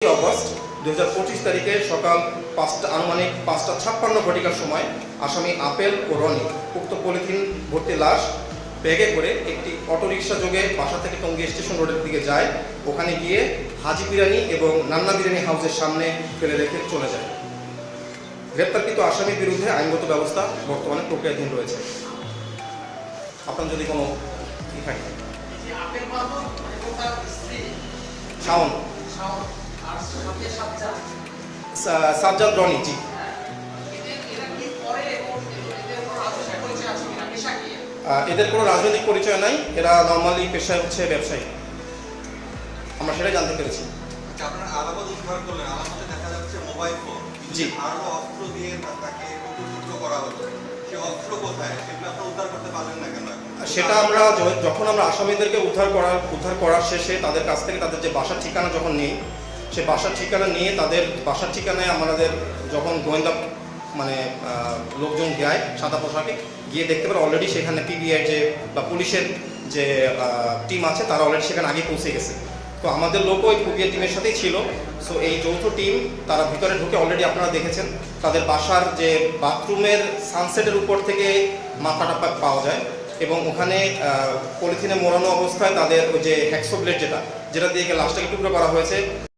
August দু তারিখে সকাল পাঁচটা আনুমানিক পাঁচটা ছাপ্পান্ন ঘটিকার সময় আসামি আপেল ও রনি উক্ত পলিথিন ভর্তি লাশ ব্যাগে করে একটি অটোরিকশা যোগে বাসা থেকে টঙ্গী স্টেশন রোডের দিকে যায়। ওখানে গিয়ে হাজি বিরিয়ানি এবং নান্না বিরিয়ানি হাউসের সামনে ফেলে রেখে চলে যায়। গ্রেপ্তারকৃত আসামির বিরুদ্ধে আইনগত ব্যবস্থা বর্তমানে প্রক্রিয়াধীন রয়েছে। আপনার যদি কোনো ই থাকে। শাওন। সা- সাজ্জাদ রনি জি। এদের কোনো রাজনৈতিক পরিচয় নাই এরা নর্মালি পেশায় হচ্ছে ব্যবসায়ী। আমরা সেটাই জানতে পেরেছি। আচ্ছা, জি। সেটা আমরা যখন আমরা আসামিদেরকে উদ্ধার করার উদ্ধার করার শেষে তাদের কাছ থেকে তাদের যে বাসার ঠিকানা যখন নিই সে বাসার ঠিকানা নিয়ে তাদের বাসার ঠিকানায় আমাদের যখন গোয়েন্দা মানে লোকজন যায় সাদা পোশাকে, গিয়ে দেখতে পারে অলরেডি সেখানে পিবিআই যে, বা পুলিশের যে টিম আছে, তারা অলরেডি সেখানে আগে পৌঁছে গেছে। তো আমাদের লোকও ওই পুবিয়া টিমের সাথেই ছিল। সো এই যৌথ টিম তারা ভিতরে ঢুকে অলরেডি আপনারা দেখেছেন, তাদের বাসার যে বাথরুমের সানসেটের উপর থেকে মাথাটা পাওয়া যায় এবং ওখানে পলিথিনে মোড়ানো অবস্থায় তাদের ওই যে হ্যাক্সো ব্লেড যেটা যেটা দিয়ে লাশটাকে টুকরো করা হয়েছে।